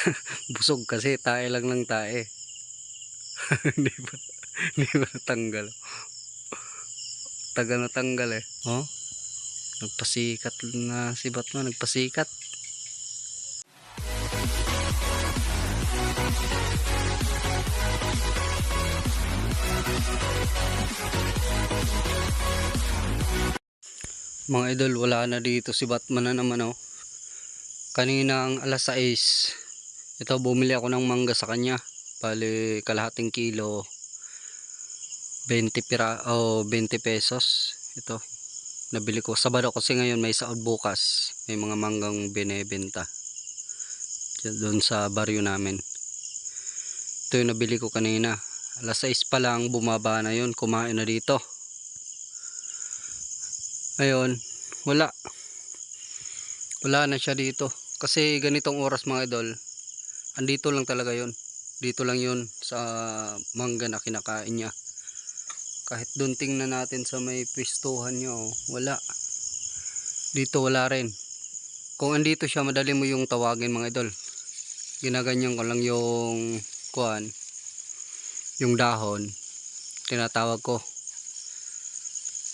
Busog kasi, tae lang ng tae. Hindi ba? Hindi ba natanggal? Taga natanggal eh. Oh? Nagpasikat na si Batman, nagpasikat. Mga idol, wala na dito si Batman na naman oh. Kanina ang alas 6. Ito, bumili ako ng mangga sa kanya. Bali, kalahating kilo. 20 pira, oh, 20 pesos. Ito, nabili ko. Sabado kasi ngayon may saod bukas. May mga manggang binebenta. Doon sa baryo namin. Ito yung nabili ko kanina. Alas 6 pa lang, bumaba na yun. Kumain na dito. Ayun, wala. Wala na siya dito. Kasi ganitong oras mga idol, andito lang talaga yon dito lang yon sa mangga na kinakain niya. Kahit doon tingnan natin sa may pistuhan niya oh, wala. Dito wala rin. Kung andito siya madali mo yung tawagin mga idol. Ginaganyan ko lang yung kuan yung dahon. Tinatawag ko.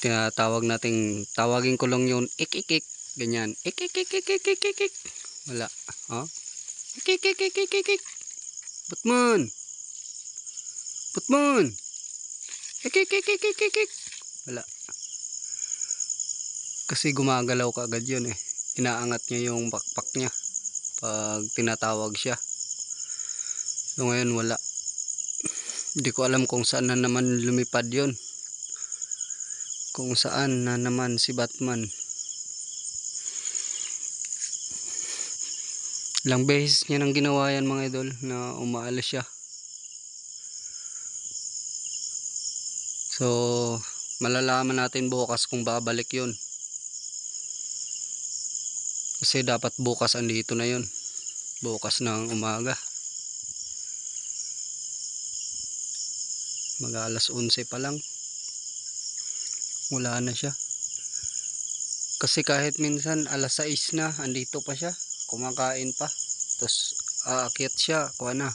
Tinatawag nating tawagin ko lang yung ik ik ik ganyan. Ik ik ik ik ik ik, ik. wala. Oh? Ik ik ik ik ik ik ik Batman. Batman. Ik ik ik ik ik ik ik wala. Kasi gumagalaw ka agad yun eh. Inaangat niya yung bakpak niya pag tinatawag siya. So ngayon wala. Hindi ko alam kung saan na naman lumipad yun. Kung saan na naman si Batman. Ilang beses niya nang ginawa yan mga idol na umaalis siya. So, malalaman natin bukas kung babalik yun. Kasi dapat bukas andito na yun. Bukas ng umaga. Mag alas 11 pa lang wala na siya kasi kahit minsan alas 6 na andito pa siya kumakain pa. Tapos aakyat siya kuha na.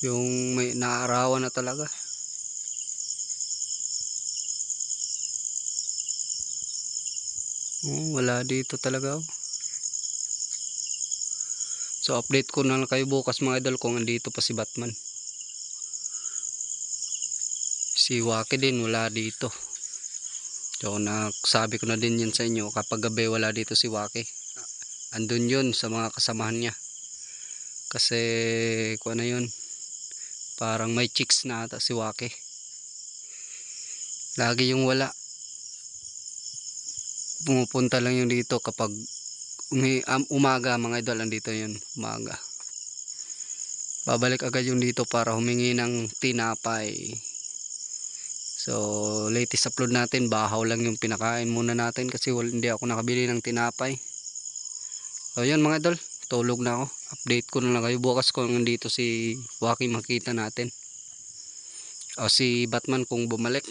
Yung may naarawan na talaga. Oh, wala dito talaga oh. so update ko na lang kayo bukas mga idol kung andito pa si Batman. Si Waki din wala dito. So nagsabi ko na din yun sa inyo kapag gabi wala dito si Waki andun yun sa mga kasamahan niya. Kasi kuha na yun parang may chicks na ata si Waki. Lagi yung wala. Pumupunta lang yung dito kapag um, umaga mga idol andito yun umaga. Babalik agad yung dito para humingi ng tinapay. So, latest upload natin, bahaw lang yung pinakain muna natin kasi hindi ako nakabili ng tinapay. So, yun mga idol, tulog na ako. Update ko na lang kayo bukas kung nandito si Waki makita natin. O si Batman kung bumalik.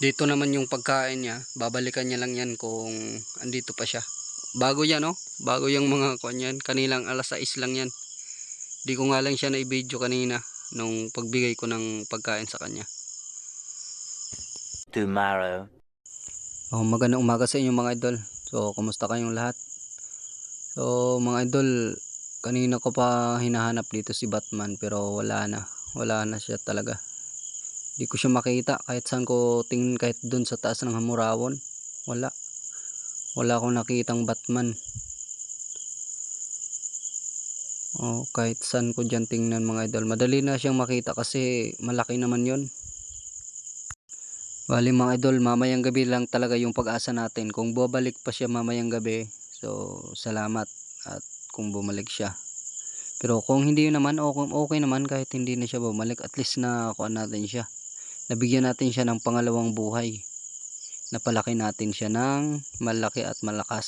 Dito naman yung pagkain niya, babalikan niya lang yan kung andito pa siya. Bago yan no? Bago yung mga kanyan, kanilang alas 6 lang yan. Di ko nga lang siya na i-video kanina nung pagbigay ko ng pagkain sa kanya. tomorrow. Oh, magandang umaga sa inyo mga idol. So, kumusta kayong lahat? So, mga idol, kanina ko pa hinahanap dito si Batman pero wala na. Wala na siya talaga. Hindi ko siya makita kahit saan ko tingin kahit dun sa taas ng hamurawon. Wala. Wala akong nakitang Batman. Oh, kahit saan ko dyan tingnan mga idol. Madali na siyang makita kasi malaki naman yon. Bali mga idol, mamayang gabi lang talaga yung pag-asa natin. Kung bumalik pa siya mamayang gabi, so salamat at kung bumalik siya. Pero kung hindi naman, okay, okay naman kahit hindi na siya bumalik. At least na kuha natin siya. Nabigyan natin siya ng pangalawang buhay. Napalaki natin siya ng malaki at malakas.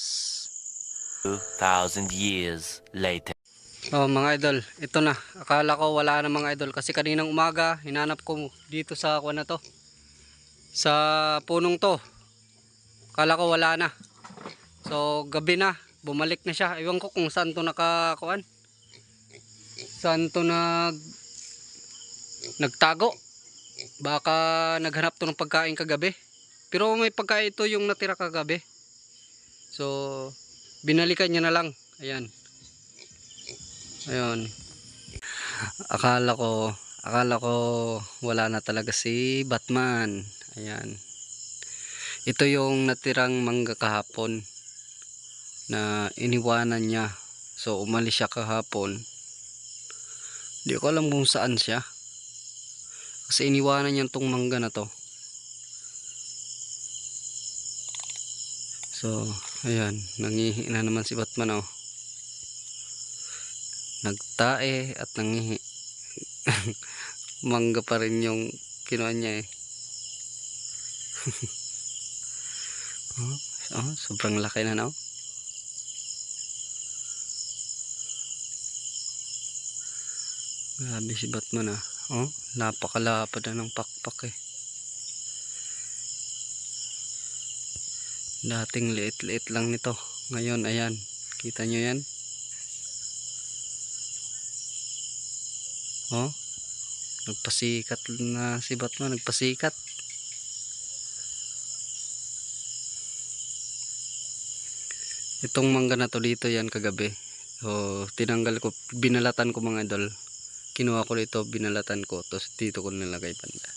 2,000 years later. Oh mga idol, ito na. Akala ko wala na mga idol kasi kaninang umaga hinanap ko dito sa kuha na to. Sa punong to. Akala ko wala na. So gabi na. bumalik na siya. Ewan ko kung saan to nakakuan. Saan to nag nagtago. Baka naghanap to ng pagkain kagabi. Pero may pagkain ito yung natira kagabi. So, binalikan niya na lang. Ayan. Ayun. Akala ko, akala ko wala na talaga si Batman. Ayan. Ito yung natirang mangga kahapon na iniwanan niya. So, umalis siya kahapon. Hindi ko alam kung saan siya. Kasi iniwanan niya tong mangga na to. So, ayan. Nangihi na naman si Batman oh. Nagtae at nangihi. mangga pa rin yung kinuha niya eh. Oh, oh, sobrang laki na no? Grabe si Batman ah. Oh, napakalapad na ng pakpak eh. Dating liit-liit lang nito. Ngayon, ayan. Kita nyo yan? Oh, nagpasikat na si Batman. Nagpasikat. Itong mangga na to dito yan kagabi. So, tinanggal ko, binalatan ko mga idol. Kinuha ko dito, binalatan ko. Tapos dito ko nilagay banda.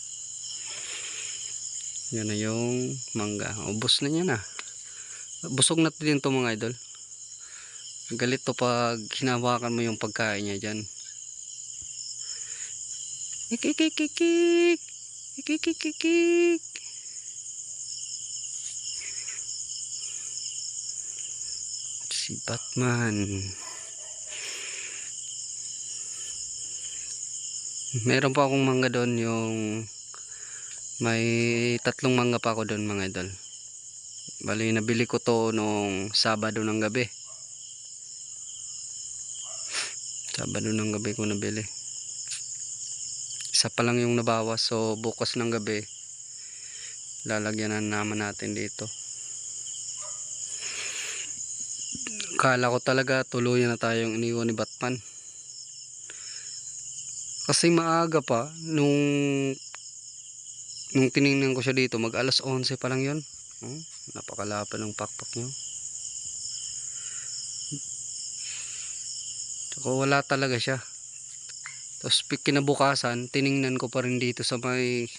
Yan na yung mangga. Ubos na yan ah. Busog na din to mga idol. Galit to pag hinawakan mo yung pagkain niya dyan. Ikikikikik. Ikikikikik. Si Batman. Meron pa akong mangga doon yung may tatlong mangga pa ako doon mga idol. Bali nabili ko to nung Sabado ng gabi. Sabado ng gabi ko nabili. Isa pa lang yung nabawas so bukas ng gabi lalagyan na naman natin dito. Kala ko talaga tuluyan na tayong iniwan ni Batman. Kasi maaga pa nung nung tiningnan ko siya dito mag alas 11 pa lang yon. Oh, napakalapa ng pakpak niyo. Tsaka wala talaga siya. Tapos kinabukasan, tiningnan ko pa rin dito sa may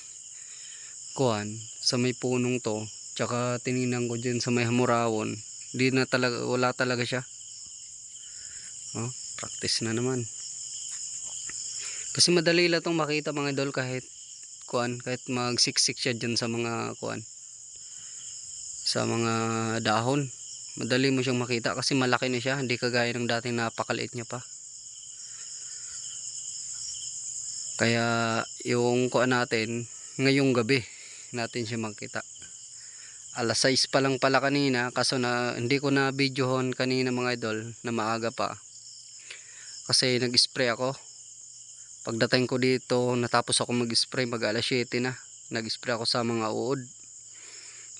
kuan, sa may punong to. Tsaka tiningnan ko dyan sa may hamurawon. Di na talaga, wala talaga siya. Oh, practice na naman. Kasi madali lang itong makita mga idol kahit kuan, kahit magsiksik siya dyan sa mga kuan. Sa mga dahon. Madali mo siyang makita kasi malaki na siya, hindi kagaya ng dating napakaliit niya pa. Kaya yung kuan natin, ngayong gabi natin siya makita. Alas 6 pa lang pala kanina kaso na hindi ko na videohon kanina mga idol na maaga pa. Kasi nag-spray ako. Pagdating ko dito, natapos ako mag-spray mag alas 7 na. Nag-spray ako sa mga uod.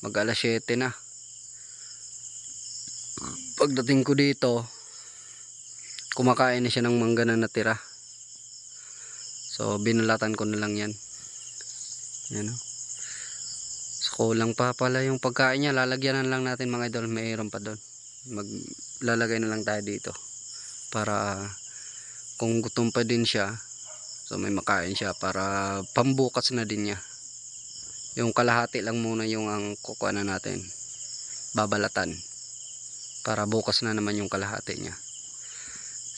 Mag alas 7 na. Pagdating ko dito, kumakain na siya ng mangga na natira. So, binalatan ko na lang yan. Yan o. Kulang pa pala yung pagkain niya. Lalagyanan lang natin mga idol. Mayroon pa doon. Maglalagay na lang tayo dito. Para kung gutom pa din siya, so may makain siya para pambukas na din niya. Yung kalahati lang muna yung ang kukuha na natin. Babalatan. Para bukas na naman yung kalahati niya.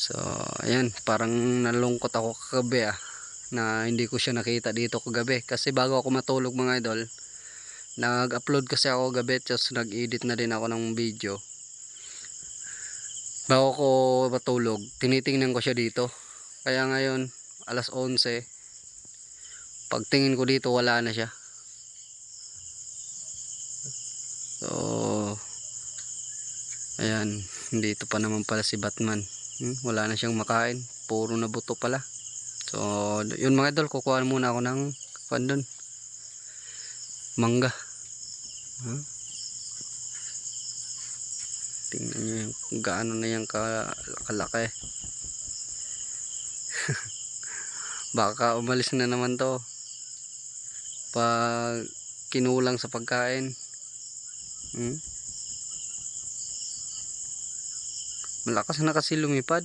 So, ayan. Parang nalungkot ako kagabi ah na hindi ko siya nakita dito kagabi kasi bago ako matulog mga idol nag-upload kasi ako gabi tapos nag-edit na din ako ng video. Bago ko matulog tinitingnan ko siya dito. Kaya ngayon alas 11 pagtingin ko dito wala na siya. So ayan dito pa naman pala si Batman. Hmm, wala na siyang makain puro na buto pala. So, yun mga idol, kukuha muna ako ng fan doon. Mangga. Huh? Tingnan nyo yung gaano na yung ka, kalaki. Baka umalis na naman to. Pag kinulang sa pagkain. Hmm? Malakas na kasi lumipad.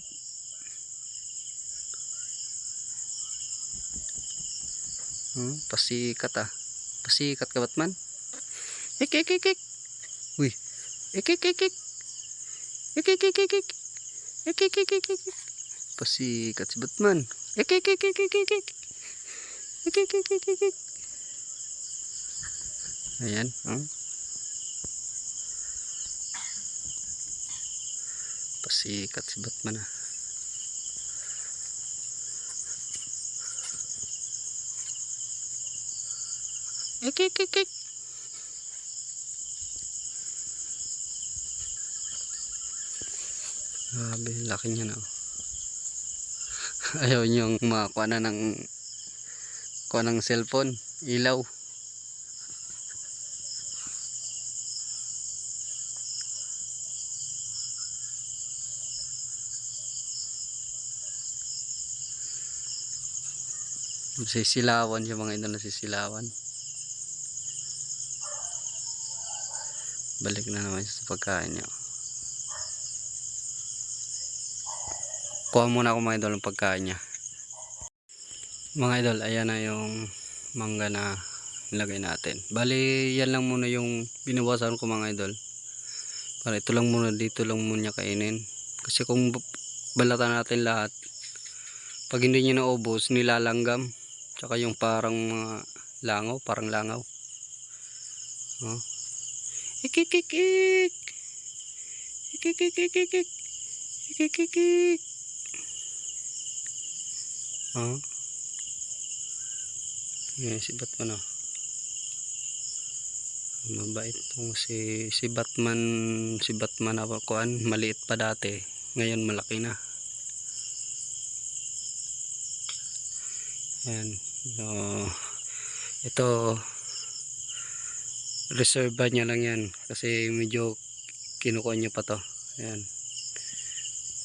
Hmm, pasikat ah. Pasikat ka Batman? Ik ik ik ik. Uy. Ik ik ik ik. Ik ik ik ik ik. Ik ik ik ik ik. Pasikat si Batman. Ik ik ik ik ik ik ik. Ik ik ik ik ik. Ayan, oh. Si Batman ah. Ik ik ik. Grabe, laki niya na. oh. Ayaw niyong makakuha na ng kuha ng cellphone, ilaw. Sisilawan yung mga ito nasisilawan. Balik na naman sa pagkain niya. Kuha muna ako mga idol ng pagkain niya. Mga idol, ayan na yung mangga na nilagay natin. Bali, yan lang muna yung binawasan ko mga idol. Para ito lang muna, dito lang muna kainin. Kasi kung balatan natin lahat, pag hindi niya naubos, nilalanggam. Tsaka yung parang mga langaw, parang langaw. Oh. Ikikikik. Ikikikikik. Ikikikik. Oh. Yan si Batman oh. Mabait tong si si Batman, si Batman ako kuan, maliit pa dati. Ngayon malaki na. Yan. So, ito reserve niya lang yan. Kasi medyo kinukuha niya pa to. Ayan.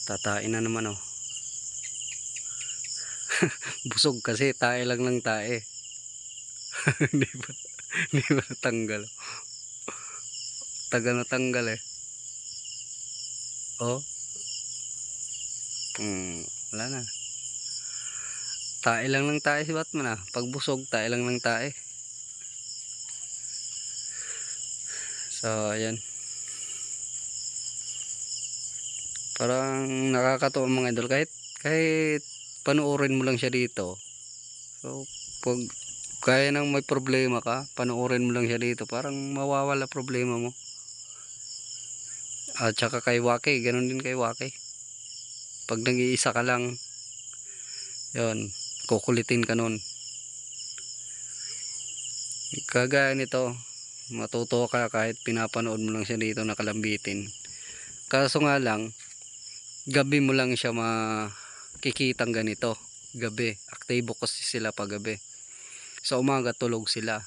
Tatain na naman oh. Busog kasi. Tae lang lang tae. Hindi ba hindi ba natanggal? Taga natanggal eh. Oh. Hmm, wala na. Tae lang lang tae si Batman ah. Pag busog tae lang lang tae So, ayan. Parang nakakatuwa mga idol. Kahit, kahit panuorin mo lang siya dito. So, pag kaya nang may problema ka, panuorin mo lang siya dito. Parang mawawala problema mo. At saka kay Waki, ganun din kay Waki. Pag nag-iisa ka lang, yon kukulitin ka nun. Kagaya nito, matuto ka kahit pinapanood mo lang siya dito nakalambitin kaso nga lang gabi mo lang siya makikitang ganito. Gabi aktibo kasi sila pag gabi. Sa umaga tulog sila.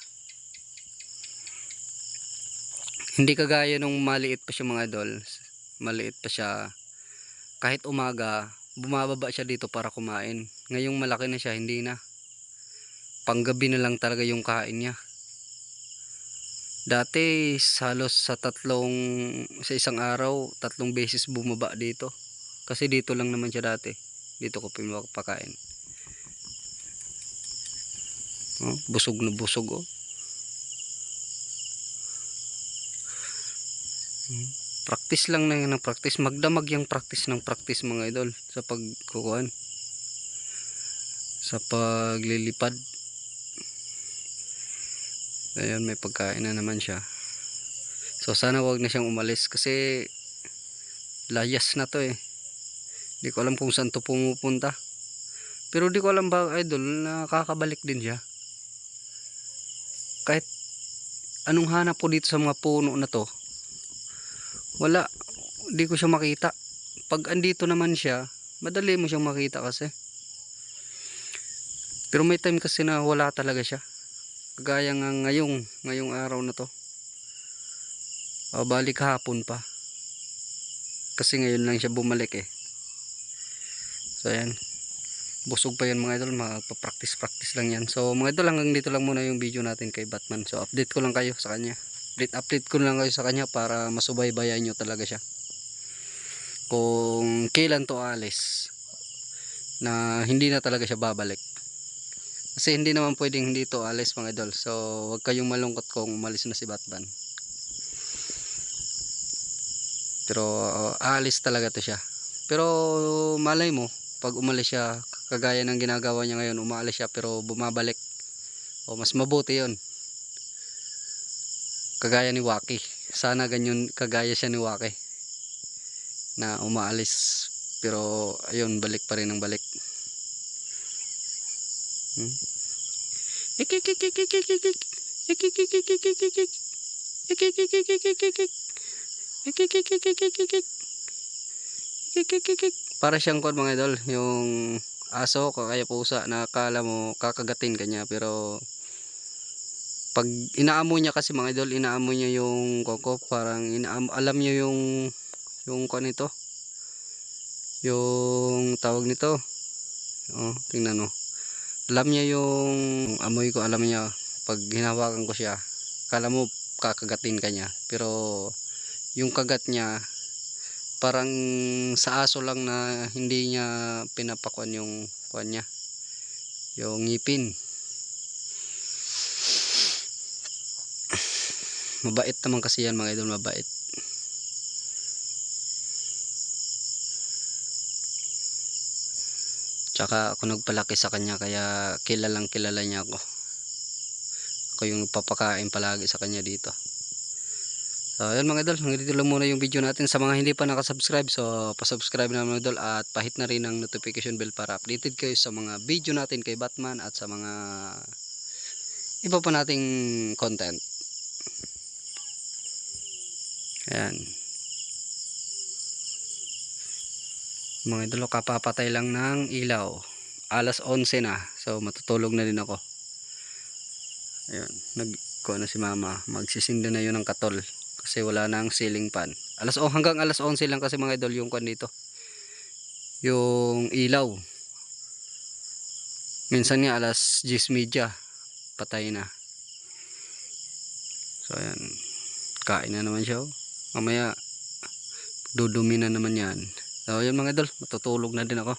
Hindi kagaya nung maliit pa siya mga idol. Maliit pa siya. Kahit umaga bumababa siya dito para kumain. Ngayong malaki na siya hindi na. Panggabi na lang talaga yung kain niya Dati halos sa tatlong sa isang araw, tatlong beses bumaba dito. Kasi dito lang naman siya dati. Dito ko pinapakain. Oh, busog na busog oh. Hmm, Practice lang na ng practice. Magdamag yung practice ng practice mga idol sa pagkukuhan. Sa paglilipad. Ayun, may pagkain na naman siya. So, sana wag na siyang umalis kasi layas na to eh. Hindi ko alam kung saan to pumupunta. Pero di ko alam ba, idol, nakakabalik din siya. Kahit anong hanap ko dito sa mga puno na to, wala. Di ko siya makita. Pag andito naman siya, madali mo siyang makita kasi. Pero may time kasi na wala talaga siya kagaya nga ngayong ngayong araw na to o balik hapon pa Kasi ngayon lang siya bumalik eh. So ayan. Busog pa yan mga idol. Magpa-practice-practice lang yan. So mga idol hanggang dito lang muna yung video natin kay Batman. So update ko lang kayo sa kanya. Update, update ko lang kayo sa kanya para masubaybayan nyo talaga siya. Kung kailan to alis na hindi na talaga siya babalik. Kasi hindi naman pwedeng hindi to alis mga idol. So wag kayong malungkot kung umalis na si Batman. Pero uh, aalis talaga to siya. Pero malay mo, pag umalis siya, kagaya ng ginagawa niya ngayon, umaalis siya pero bumabalik. O mas mabuti 'yon. Kagaya ni Waki. Sana ganyan kagaya siya ni Waki. Na umaalis pero ayun, balik pa rin ng balik. Hmm? Para siyang kon mga idol, yung aso kaya pusa na akala mo kakagatin kanya pero pag inaamoy niya kasi mga idol, inaamoy niya yung koko, parang inaam alam niya yung yung kon nito. Yung tawag nito. Oh, tingnan mo. Alam niya yung amoy ko, alam niya pag hinawakan ko siya, kala mo kakagatin kanya. Pero yung kagat niya parang sa aso lang na hindi niya pinapakuan yung kuan niya. Yung ngipin. Mabait naman kasi yan mga idol, mabait. Tsaka ako nagpalaki sa kanya kaya kilalang kilala niya ako. Ako yung nagpapakain palagi sa kanya dito. So ayun mga idol, hanggang dito lang muna yung video natin. Sa mga hindi pa nakasubscribe, so pasubscribe na mga idol at pahit na rin ang notification bell para updated kayo sa mga video natin kay Batman at sa mga iba pa nating content. Ayan. Mga idol, kapapatay lang ng ilaw. Alas 11 na. So matutulog na din ako. Ayun, nag na si mama. Magsisinda na yun ng katol. Kasi wala na ang ceiling fan. Alas oh, hanggang alas 11 lang kasi mga idol yung kwan dito. Yung ilaw. Minsan nga alas 10:30 patay na. So ayan. Kain na naman siya. oh. Mamaya dudumi na naman yan. So yun mga idol, matutulog na din ako.